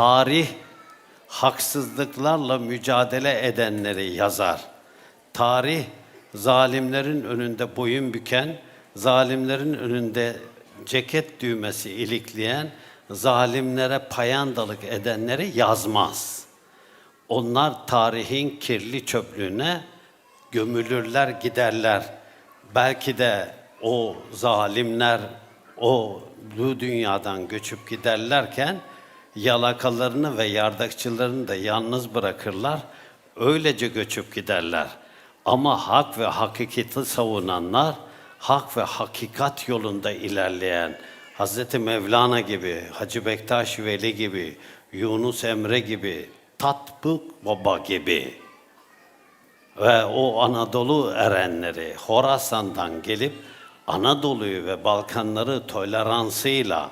Tarih haksızlıklarla mücadele edenleri yazar. Tarih zalimlerin önünde boyun büken, zalimlerin önünde ceket düğmesi ilikleyen, zalimlere payandalık edenleri yazmaz. Onlar tarihin kirli çöplüğüne gömülürler giderler. Belki de o zalimler o bu dünyadan göçüp giderlerken yalakalarını ve yardakçılarını da yalnız bırakırlar. Öylece göçüp giderler. Ama hak ve hakikati savunanlar, hak ve hakikat yolunda ilerleyen Hz. Mevlana gibi, Hacı Bektaş Veli gibi, Yunus Emre gibi, Tatbık Baba gibi ve o Anadolu erenleri Horasan'dan gelip Anadolu'yu ve Balkanları toleransıyla,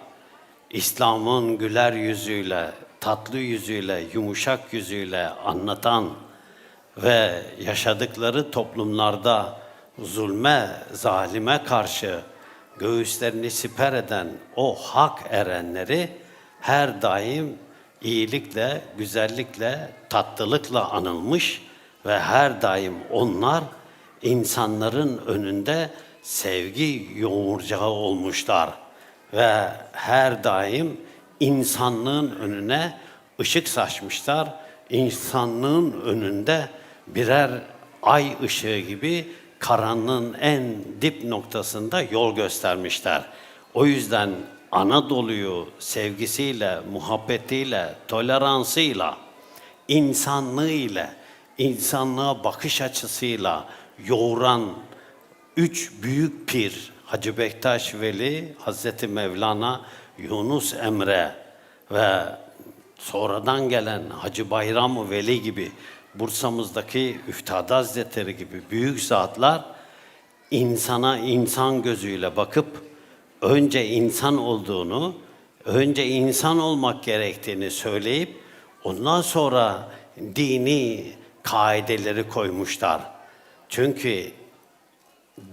İslam'ın güler yüzüyle, tatlı yüzüyle, yumuşak yüzüyle anlatan ve yaşadıkları toplumlarda zulme, zalime karşı göğüslerini siper eden o hak erenleri her daim iyilikle, güzellikle, tatlılıkla anılmış ve her daim onlar insanların önünde sevgi yoğurcağı olmuşlar ve her daim insanlığın önüne ışık saçmışlar. İnsanlığın önünde birer ay ışığı gibi karanlığın en dip noktasında yol göstermişler. O yüzden Anadolu'yu sevgisiyle, muhabbetiyle, toleransıyla, insanlığıyla, insanlığa bakış açısıyla yoğuran üç büyük pir Hacı Bektaş Veli, Hazreti Mevlana, Yunus Emre ve sonradan gelen Hacı Bayram Veli gibi Bursa'mızdaki Üftade Hazretleri gibi büyük zatlar insana insan gözüyle bakıp önce insan olduğunu, önce insan olmak gerektiğini söyleyip ondan sonra dini kaideleri koymuşlar. Çünkü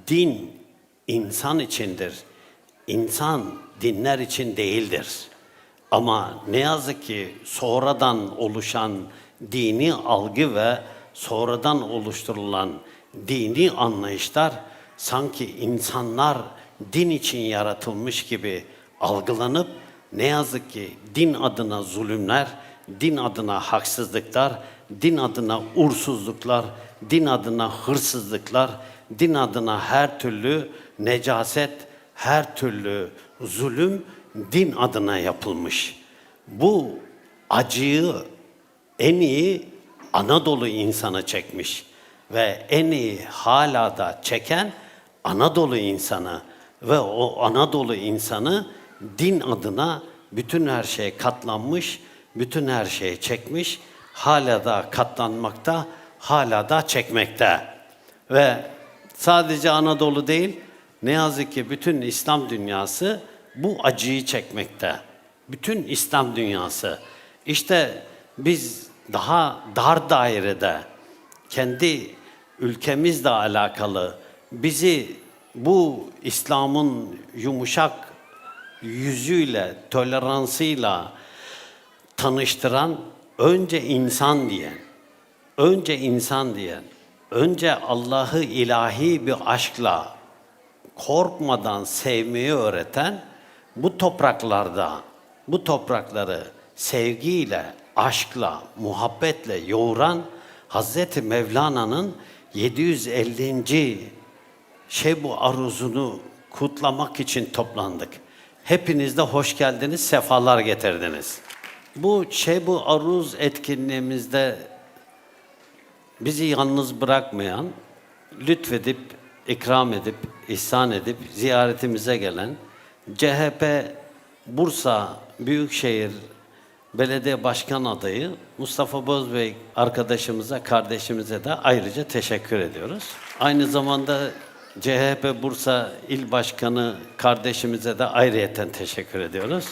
din insan içindir. İnsan dinler için değildir. Ama ne yazık ki sonradan oluşan dini algı ve sonradan oluşturulan dini anlayışlar sanki insanlar din için yaratılmış gibi algılanıp ne yazık ki din adına zulümler, din adına haksızlıklar, din adına uğursuzluklar, din adına hırsızlıklar, din adına her türlü necaset, her türlü zulüm din adına yapılmış. Bu acıyı en iyi Anadolu insanı çekmiş ve en iyi hala da çeken Anadolu insanı ve o Anadolu insanı din adına bütün her şeye katlanmış, bütün her şeye çekmiş, hala da katlanmakta, hala da çekmekte. Ve sadece Anadolu değil, ne yazık ki bütün İslam dünyası bu acıyı çekmekte. Bütün İslam dünyası. İşte biz daha dar dairede kendi ülkemizle alakalı bizi bu İslam'ın yumuşak yüzüyle, toleransıyla tanıştıran önce insan diyen, önce insan diyen, önce Allah'ı ilahi bir aşkla korkmadan sevmeyi öğreten bu topraklarda bu toprakları sevgiyle, aşkla, muhabbetle yoğuran Hazreti Mevlana'nın 750. şey bu aruzunu kutlamak için toplandık. Hepiniz de hoş geldiniz, sefalar getirdiniz. Bu şey bu aruz etkinliğimizde bizi yalnız bırakmayan, lütfedip, ikram edip, ihsan edip ziyaretimize gelen CHP Bursa Büyükşehir Belediye Başkan Adayı Mustafa Bozbey arkadaşımıza, kardeşimize de ayrıca teşekkür ediyoruz. Aynı zamanda CHP Bursa İl Başkanı kardeşimize de ayrıyeten teşekkür ediyoruz.